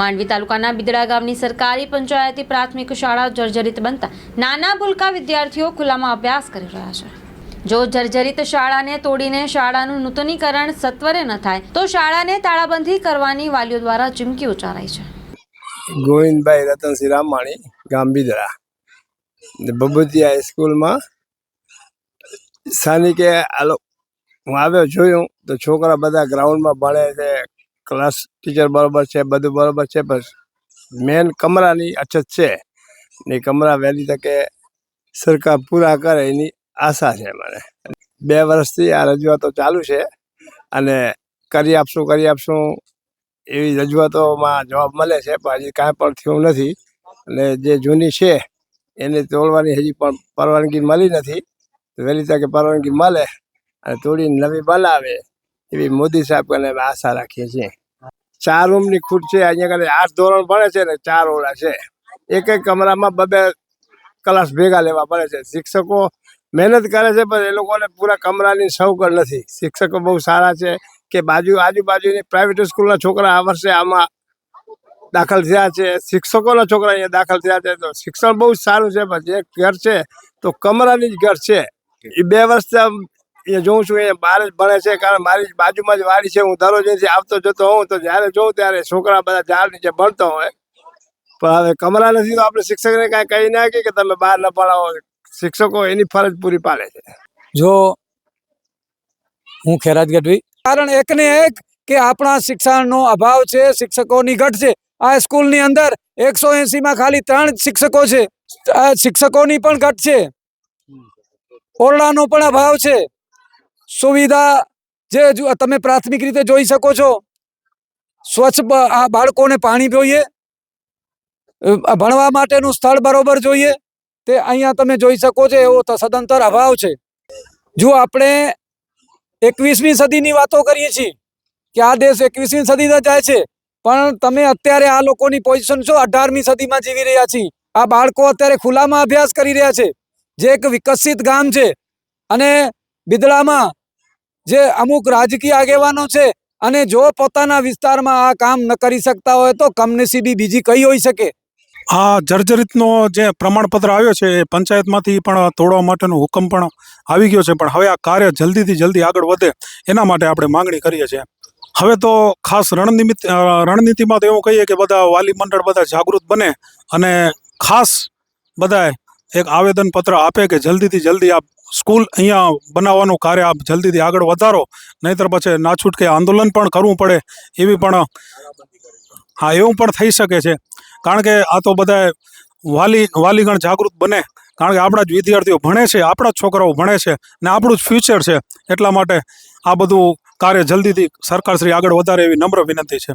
માંડવી તાલુકાના બિદડા ગામની સરકારી પંચાયતી પ્રાથમિક શાળા જર્જરિત બનતા નાના ભૂલકા વિદ્યાર્થીઓ ખુલ્લામાં અભ્યાસ કરી રહ્યા છે. જો જર્જરિત શાળાને તોડીને શાળાનું નૂતનીકરણ સત્વરે ન થાય, તો શાળાને તાળાબંધી કરવાની વાલીઓ દ્વારા ચીમકી ઉચ્ચારાઈ છે. ગોવિંદભાઈ રતનસિંહ રામાણી, ગામ બિદડા. બબુતિયા હાઈસ્કૂલમાં સ્થાનિકે હું આવ્યો જોયું, તો છોકરા બધા ગ્રાઉન્ડમાં ભણે છે ક્લાસ ટીચર બરોબર છે, બધું બરોબર છે બસ મેન કમરાની અછત છે. ને કમરા વહેલી તકે સરકાર પૂરા કરે એની આશા છે મને બે વર્ષથી આ રજૂઆતો ચાલુ છે અને કરી આપશું કરી આપશું એવી રજૂઆતોમાં જવાબ મળે છે, પણ હજી કાંઈ પણ થયું નથી. અને જે જૂની છે એને તોડવાની હજી પણ પરવાનગી મળી નથી. વહેલી તકે પરવાનગી મળે અને તોડીને નવી બનાવે. એવી મોદી સાહેબ કને આશા રાખીએ છીએ. ચાર રૂમની ખૂટ છે અહીંયા કને આઠ ધોરણ ભણે છે ને ચાર ઓળા છે. એક એક કમરામાં બબે ક્લાસ ભેગા લેવા પડે છે. શિક્ષકો મહેનત કરે છે પણ એ લોકોને પૂરા કમરાની સૌકળ નથી. શિક્ષકો બહુ સારા છે કે બાજુ આજુબાજુની પ્રાઇવેટ સ્કૂલના છોકરા આ વર્ષે આમાં દાખલ થયા છે. શિક્ષકોના છોકરા અહીંયા દાખલ થયા છે. તો શિક્ષણ બહુ સારું છે પણ જે ઘર છે તો કમરાની જ ઘર છે. એ બે વર્ષથી અહીંયા જોઉં છું એ બહાર જ ભણે છે, કારણ મારી બાજુમાં જ વાડી છે, હું દરરોજ અહીંથી આવતો જતો હોઉં, તો જ્યારે જોઉં ત્યારે છોકરા બધા ઝાડ નીચે ભણતો હોય. પણ હવે કમરા નથી, તો આપણે શિક્ષકને કાંઈ કહી નાખી કે તમે બહાર ન પડાવો. શિક્ષકો એની ફરજ પૂરી પાડે છે. જો હું ખેરાજ ગઢવી. કારણ એકને એક કે આપણા શિક્ષણનો અભાવ છે, શિક્ષકોની ઘટ છે. આ સ્કૂલની અંદર એકસો એંસીમાં ખાલી ત્રણ શિક્ષકો છે. શિક્ષકોની પણ ઘટ છે. ઓરડાનો પણ અભાવ છે. સુવિધા જે તમે પ્રાથમિક રીતે જોઈ શકો છો. સ્વચ્છ આ બાળકોને પાણી જોઈએ. ભણવા માટેનું સ્થળ બરોબર જોઈએ. તે અહીંયા તમે જોઈ શકો છો એવો સદંતર અભાવ છે. જો આપણે એકવીસમી સદીની વાતો કરીએ છીએ, કે આ દેશ એકવીસમી સદીમાં જાય છે, પણ તમે અત્યારે આ લોકોની પોઝિશન છો અઢારમી સદીમાં જીવી રહ્યા છીએ. આ બાળકો અત્યારે ખુલ્લામાં અભ્યાસ કરી રહ્યા છે. જે એક વિકસિત ગામ છે. અને બિદડામાં જે અમુક રાજકીય આગેવાનો છે અને જો પોતાના વિસ્તારમાં આ કામ ન કરી શકતા હોય તો કમનસીબી બીજી કઈ હોઈ શકે? આ જર્જરિતનો જે પ્રમાણપત્ર આવ્યો છે એ પંચાયતમાંથી પણ તોડવા માટેનો હુકમ પણ આવી ગયો છે, પણ હવે આ કાર્ય જલ્દીથી જલ્દી આગળ વધે એના માટે આપણે માંગણી કરીએ છીએ. હવે તો ખાસ રણનીતિ રણનીતિમાં તો એવું કહીએ કે બધા વાલી મંડળ બધા જાગૃત બને અને ખાસ બધાએ એક આવેદનપત્ર આપે કે જલ્દીથી જલ્દી આ સ્કૂલ અહીંયા બનાવવાનું કાર્ય આપ જલ્દીથી આગળ વધારો, નહીતર પછી ના છૂટકે આંદોલન પણ કરવું પડે એવી પણ, હા, એવું પણ થઈ શકે છે. કારણ કે આ તો બધા વાલી, વાલીગણ જાગૃત બને. કારણ કે આપણા જ વિદ્યાર્થીઓ ભણે છે, આપણા જ છોકરાઓ ભણે છે ને આપણું જ ફ્યુચર છે. એટલા માટે આ બધું કાર્ય જલ્દીથી સરકારશ્રી આગળ વધારે એવી નમ્ર વિનંતી છે.